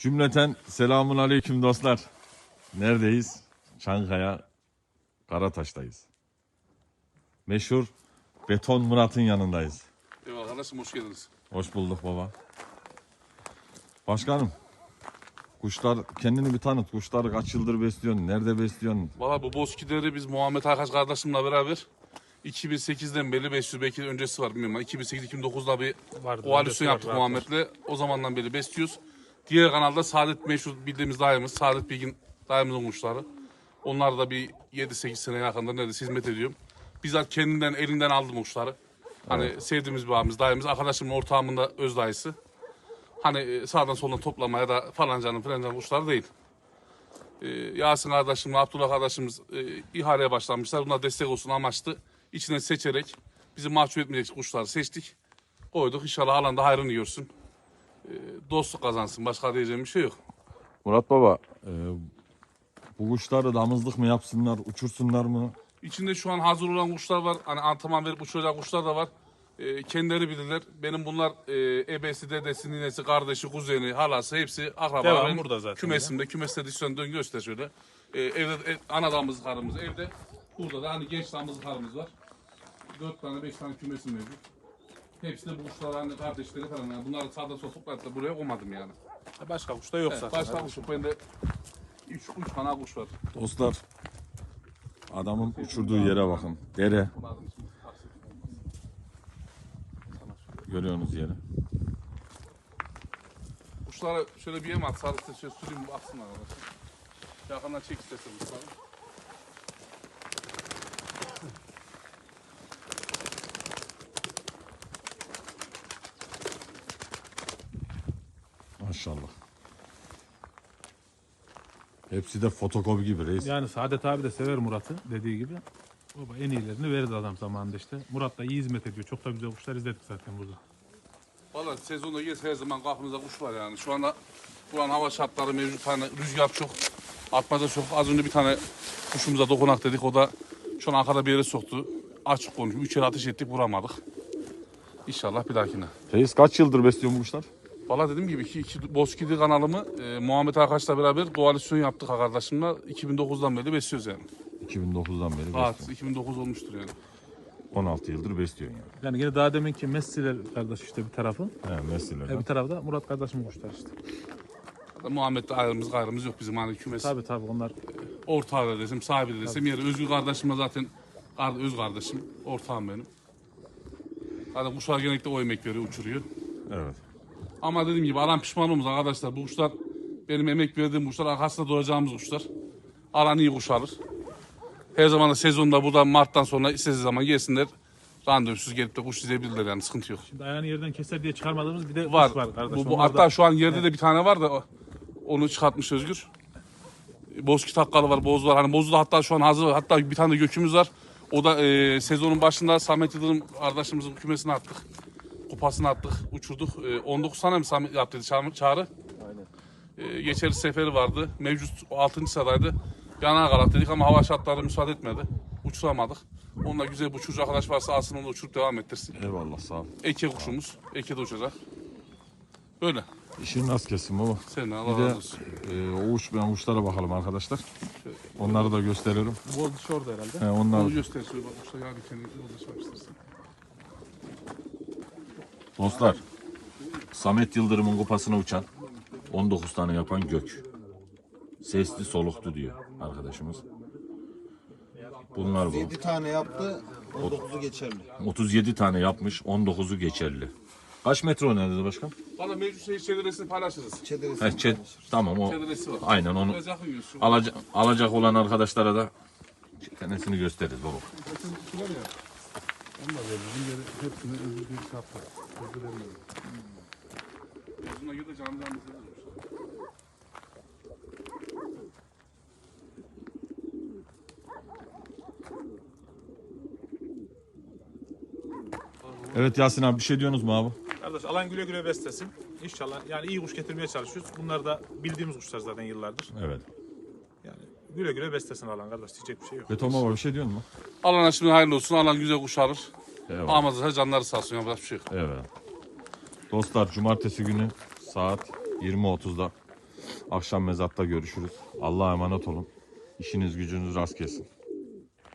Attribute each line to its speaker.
Speaker 1: Cümleten selamun aleyküm dostlar. Neredeyiz? Çankaya Karataş'tayız. Meşhur Beton Murat'ın yanındayız.
Speaker 2: Eyvallah kardeşim hoş geldiniz.
Speaker 1: Hoş bulduk baba. Başkanım, kuşlar kendini bir tanıt. Kuşları kaç yıldır besliyorsun? Nerede besliyorsun?
Speaker 2: Valla bu bozkileri biz Muhammed Akaş kardeşimle beraber 2008'den beri 500 belki öncesi var bilmiyorum ama 2008-2009'da bir
Speaker 3: Vardı,
Speaker 2: koalisyon
Speaker 3: öncesi var,
Speaker 2: yaptık
Speaker 3: rahat
Speaker 2: Muhammed'le. O zamandan beri besliyoruz. Diğer kanalda Saadet meşhur bildiğimiz dayımız, Saadet Bilgin dayımızın kuşları. Onlar da bir 7-8 sene yakında neredeyse hizmet ediyorum. Bizzat kendinden elinden aldım kuşları. Hani sevdiğimiz bir abimiz, dayımız, arkadaşımın ortağımın da öz dayısı. Hani e, sağdan soldan toplamaya da falancanın filancanın kuşları değil. Ee, Yasin kardeşimle Abdullah kardeşimiz e, ihaleye başlamışlar. Buna destek olsun amaçlı. İçinden seçerek bizi mahcup etmeyecek kuşları seçtik. Koyduk. İnşallah alanda hayrını görsün. Ee, dostluk kazansın. Başka diyeceğim bir şey yok.
Speaker 1: Murat baba, e, bu kuşları damızlık mı yapsınlar, uçursunlar mı?
Speaker 2: İçinde şu an hazır olan kuşlar var. Hani antrenman verip uçuracak kuşlar da var. Ee, kendileri bilirler. Benim bunlar e, ebesi, dedesi, ninesi, kardeşi, kuzeni, halası hepsi akraba.
Speaker 3: Devam
Speaker 2: Benim
Speaker 3: burada zaten
Speaker 2: Kümesimde. Kümeste dişlerini dön göster şöyle. Ee, evde e, ana damızlık karımız evde. Burada da hani genç damızlık karımız var. Dört tane, beş tane kümesim mevcut. Hepsi de bu kuşlar hani kardeşleri falan. Yani bunları sağda toplayıp da buraya koymadım yani.
Speaker 3: Başka kuş da yok
Speaker 2: Evet,
Speaker 3: zaten.
Speaker 2: başka kuş yok. Bende üç, üç tane kuş var.
Speaker 1: Dostlar, adamın uçurduğu yere bakın. Dere, görüyorsunuz yeri.
Speaker 2: Kuşlara şöyle bir yem at, sarısı şöyle süreyim baksınlar arkadaşlar. Yakından çek istersen kuşları.
Speaker 1: Maşallah. Hepsi de fotokopi gibi reis.
Speaker 3: Yani Saadet abi de sever Murat'ı dediği gibi. Baba en iyilerini verdi adam zamanında işte. Murat da iyi hizmet ediyor. Çok da güzel kuşlar izledik zaten burada.
Speaker 2: Valla sezonda gez her zaman kapımızda kuş var yani. Şu anda buranın hava şartları mevcut. Hani rüzgar çok, atmaca çok. Az önce bir tane kuşumuza dokunak dedik. O da şu an arkada bir yere soktu. Açık konuşuyor. Üç kere ateş ettik vuramadık. İnşallah bir dahakine.
Speaker 1: Reis kaç yıldır besliyor bu kuşlar?
Speaker 2: Valla dediğim gibi iki, iki Bozkidi kanalımı e, Muhammed Akaş'la beraber koalisyon yaptık kardeşimle. 2009'dan beri besliyoruz yani.
Speaker 1: 2009'dan beri besliyor.
Speaker 2: 2009 olmuştur yani.
Speaker 1: 16 yıldır besliyor yani.
Speaker 3: Yani yine daha deminki Messi'ler kardeş işte bir tarafı.
Speaker 1: He, nesiller.
Speaker 3: E bir tarafı da Murat kardeşimin kuşlar işte.
Speaker 2: Muhammed'de ayrımız gayrımız yok bizim hani kümes.
Speaker 3: Tabi tabi onlar
Speaker 2: Ortağı da desem, sahibi de desem yeri. Özgür kardeşimle zaten kar- öz kardeşim, ortağım benim. Zaten kuşlar genellikle o emek veriyor, uçuruyor.
Speaker 1: Evet.
Speaker 2: Ama dediğim gibi alan pişman olmaz arkadaşlar. Bu kuşlar benim emek verdiğim kuşlar, arkasında duracağımız kuşlar. Alan iyi kuş alır. Her zaman da sezonda burada Mart'tan sonra istediği zaman gelsinler. Randevusuz gelip de kuş izleyebilirler yani sıkıntı yok.
Speaker 3: şimdi ayağını yerden keser diye çıkarmadığımız bir de
Speaker 2: Var.
Speaker 3: kuş var kardeş.
Speaker 2: bu, bu,
Speaker 3: Onlar
Speaker 2: hatta
Speaker 3: da-
Speaker 2: şu an yerde de bir tane var da onu çıkartmış Özgür. Bozkit takkalı var, boz var. Hani bozu da hatta şu an hazır. var. Hatta bir tane de gökümüz var. O da e, sezonun başında Samet Yıldırım kardeşimizin kümesine attık. Kupasını attık, uçurduk. E, 19 tane mi Samet yaptıydı çağrı? çağrı? Aynen. E, geçeri seferi vardı. Mevcut 6. sıradaydı. Yana kalak dedik ama hava şartları müsaade etmedi. Uçuramadık. Onunla güzel bir uçurucu arkadaş varsa alsın onu uçurup devam ettirsin.
Speaker 1: Eyvallah sağ ol.
Speaker 2: Eke kuşumuz. Eke de uçacak. Böyle.
Speaker 1: İşin nasıl kesin baba?
Speaker 2: Senin
Speaker 1: Bir
Speaker 2: Allah
Speaker 1: de
Speaker 2: razı olsun.
Speaker 1: e, o uç ben uçlara bakalım arkadaşlar. Onları da gösteririm.
Speaker 3: Bol dişi orada herhalde.
Speaker 1: He, onlar
Speaker 2: Onu göster şöyle bak usta yani kendi yolda çalıştırsın.
Speaker 1: Dostlar. Samet Yıldırım'ın kupasına uçan 19 tane yapan gök. Sesli soluktu diyor arkadaşımız. Bunlar bu.
Speaker 4: 7 tane yaptı, 19'u geçerli.
Speaker 1: 37 tane yapmış, 19'u geçerli. Kaç metre oynadı başkan?
Speaker 2: Valla mevcut şey çevresini paylaşırız.
Speaker 4: Çediresi.
Speaker 1: He, çe- tamam o.
Speaker 2: Çevresi var.
Speaker 1: Aynen onu
Speaker 2: yiyorsun.
Speaker 1: alacak, alacak olan arkadaşlara da tanesini gösteririz baba.
Speaker 2: Onu da verelim. Geri hepsini bir Özür dilerim. Buna göre canlı canlı izleriz.
Speaker 1: Evet Yasin abi bir şey diyorsunuz mu abi?
Speaker 3: Kardeş alan güle güle beslesin. İnşallah yani iyi kuş getirmeye çalışıyoruz. Bunlar da bildiğimiz kuşlar zaten yıllardır.
Speaker 1: Evet.
Speaker 3: Yani güle güle beslesin alan kardeş diyecek bir şey yok.
Speaker 1: Beton baba bir şey diyor mu?
Speaker 2: Allah'ın şimdi hayırlı olsun. Allah güzel kuş alır.
Speaker 1: Eyvallah.
Speaker 2: Amazda canları sağ olsun. Yapacak bir şey yok.
Speaker 1: Evet. Dostlar cumartesi günü saat 20.30'da Akşam mezatta görüşürüz. Allah'a emanet olun. İşiniz gücünüz rast gelsin.